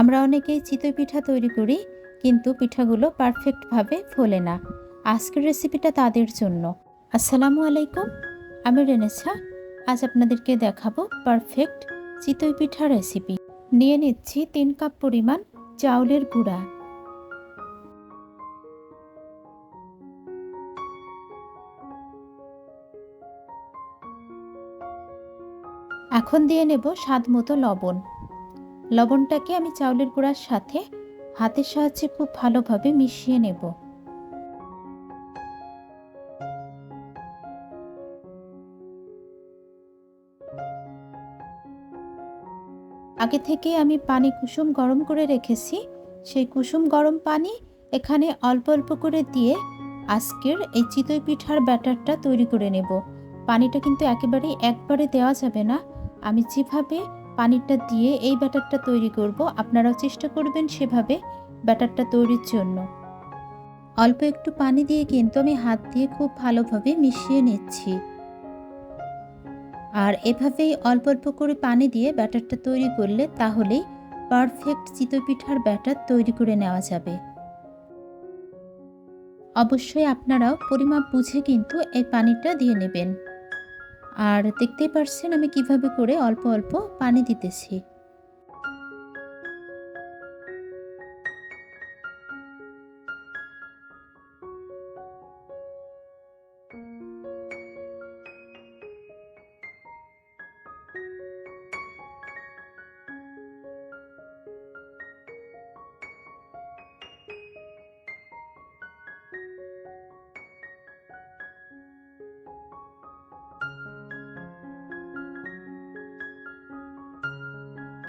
আমরা অনেকেই চিতই পিঠা তৈরি করি, কিন্তু পিঠাগুলো পারফেক্টভাবে ফোলে না। আজকের রেসিপিটা তাদের জন্য। আসসালামু আলাইকুম, আমি রেনেছা আজ আপনাদেরকে দেখাবো পারফেক্ট চিতই পিঠা রেসিপি নিয়ে নিচ্ছি তিন কাপ পরিমাণ চাউলের গুঁড়া। এখন দিয়ে নেব স্বাদ মতো লবণ। লবণটাকে আমি চাউলের গুঁড়ার সাথে হাতের সাহায্যে খুব ভালোভাবে মিশিয়ে নেব। আগে থেকে আমি পানি কুসুম গরম করে রেখেছি। সেই কুসুম গরম পানি এখানে অল্প অল্প করে দিয়ে আজকের এই চিতই পিঠার ব্যাটারটা তৈরি করে নেব। পানিটা কিন্তু একেবারেই একবারে দেওয়া যাবে না। আমি যেভাবে পানিটা দিয়ে এই ব্যাটারটা তৈরি করব। আপনারাও চেষ্টা করবেন সেভাবে ব্যাটারটা তৈরির জন্য। অল্প একটু পানি দিয়ে কিন্তু আমি হাত দিয়ে খুব ভালোভাবে মিশিয়ে নিচ্ছি। আর এভাবেই অল্প অল্প করে পানি দিয়ে ব্যাটারটা তৈরি করলে তাহলেই পারফেক্ট চিতই পিঠার ব্যাটার তৈরি করে নেওয়া যাবে। অবশ্যই আপনারাও পরিমাপ বুঝে কিন্তু এই পানিটা দিয়ে নেবেন। আর দেখতেই পারছেন আমি কীভাবে করে অল্প অল্প পানি দিতেছি।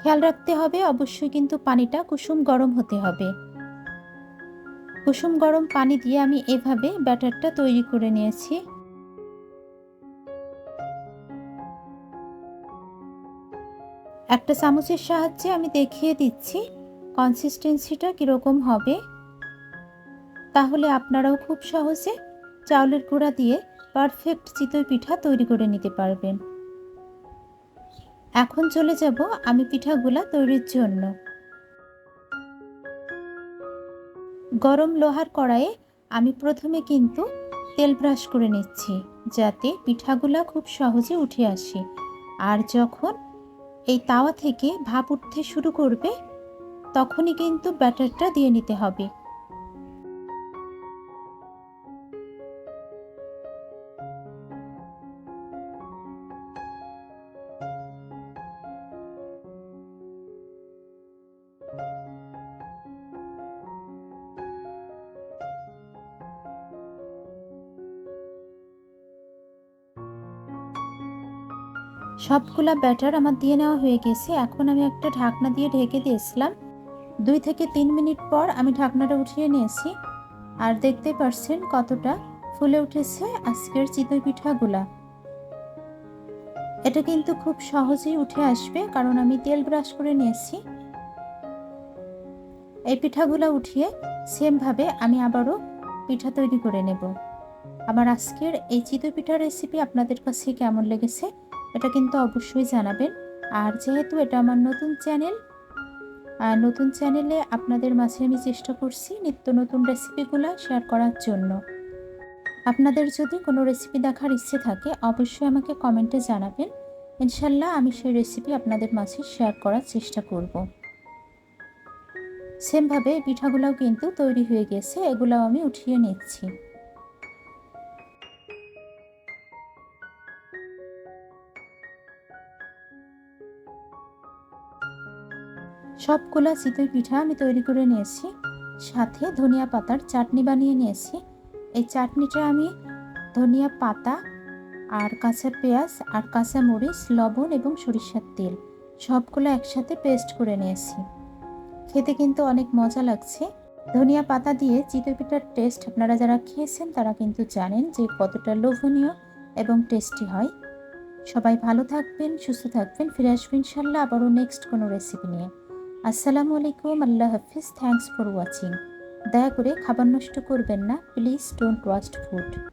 খেয়াল রাখতে হবে, অবশ্যই কিন্তু পানিটা কুসুম গরম হতে হবে। কুসুম গরম পানি দিয়ে আমি এভাবে ব্যাটারটা তৈরি করে নিয়েছি। একটা চামচের সাহায্যে আমি দেখিয়ে দিচ্ছি কনসিস্টেন্সিটা কীরকম হবে। তাহলে আপনারাও খুব সহজে চাউলের গুঁড়া দিয়ে পারফেক্ট চিতই পিঠা তৈরি করে নিতে পারবেন। এখন চলে যাব আমি পিঠাগুলা তৈরির জন্য। গরম লোহার কড়াইয়ে আমি প্রথমে কিন্তু তেল ব্রাশ করে নিচ্ছি, যাতে পিঠাগুলা খুব সহজে উঠে আসে। আর যখন এই তাওয়া থেকে ভাপ উঠতে শুরু করবে, তখনই কিন্তু ব্যাটারটা দিয়ে নিতে হবে। সবগুলা ব্যাটার আমার দিয়ে নেওয়া হয়ে গেছে। এখন আমি একটা ঢাকনা দিয়ে ঢেকে দিয়েছিলাম। দুই থেকে তিন মিনিট পর আমি ঢাকনাটা উঠিয়ে নিয়েছি। আর দেখতে পারছেন কতটা ফুলে উঠেছে আজকের চিতই পিঠাগুলা। এটা কিন্তু খুব সহজেই উঠে আসবে, কারণ আমি তেল ব্রাশ করে নিয়েছি। এই পিঠাগুলো উঠিয়ে সেমভাবে আমি আবারও পিঠা তৈরি করে নেব। আমার আজকের এই চিতই পিঠার রেসিপি আপনাদের কাছে কেমন লেগেছে? এটা কিন্তু অবশ্যই জানাবেন। আর যেহেতু এটা আমার নতুন চ্যানেল, আর নতুন চ্যানেলে আপনাদের মাঝে আমি চেষ্টা করছি নিত্য নতুন রেসিপিগুলো শেয়ার করার জন্য। আপনাদের যদি কোনো রেসিপি দেখার ইচ্ছে থাকে, অবশ্যই আমাকে কমেন্টে জানাবেন। ইনশাল্লাহ আমি সেই রেসিপি আপনাদের মাঝে শেয়ার করার চেষ্টা করব। সেমভাবে পিঠাগুলোও কিন্তু তৈরি হয়ে গেছে, এগুলোও আমি উঠিয়ে নিচ্ছি। সবগুলা চিতই পিঠা আমি তৈরি করে নিয়েছি। সাথে ধনিয়া পাতার চাটনি বানিয়ে নিয়েছি। এই চাটনিটা আমি ধনিয়া পাতা আর কাঁচা পেঁয়াজ আর কাঁচা মরিচ, লবণ এবং সরিষার তেল সবগুলো একসাথে পেস্ট করে নিয়েছি। খেতে কিন্তু অনেক মজা লাগছে। ধনিয়া পাতা দিয়ে চিতই পিঠার টেস্ট আপনারা যারা খেয়েছেন তারা কিন্তু জানেন যে কতটা লোভনীয় এবং টেস্টি হয়। সবাই ভালো থাকবেন, সুস্থ থাকবেন, ফিরে আসবেন ইনশাল্লাহ আবারও নেক্সট কোনো রেসিপি নিয়ে। আসসালামু আলাইকুম, আল্লাহ হাফিজ থ্যাংকস ফর ওয়াচিং দয়া করে খাবার নষ্ট করবেন না প্লিজ ডোন্ট ওয়াস্ট ফুড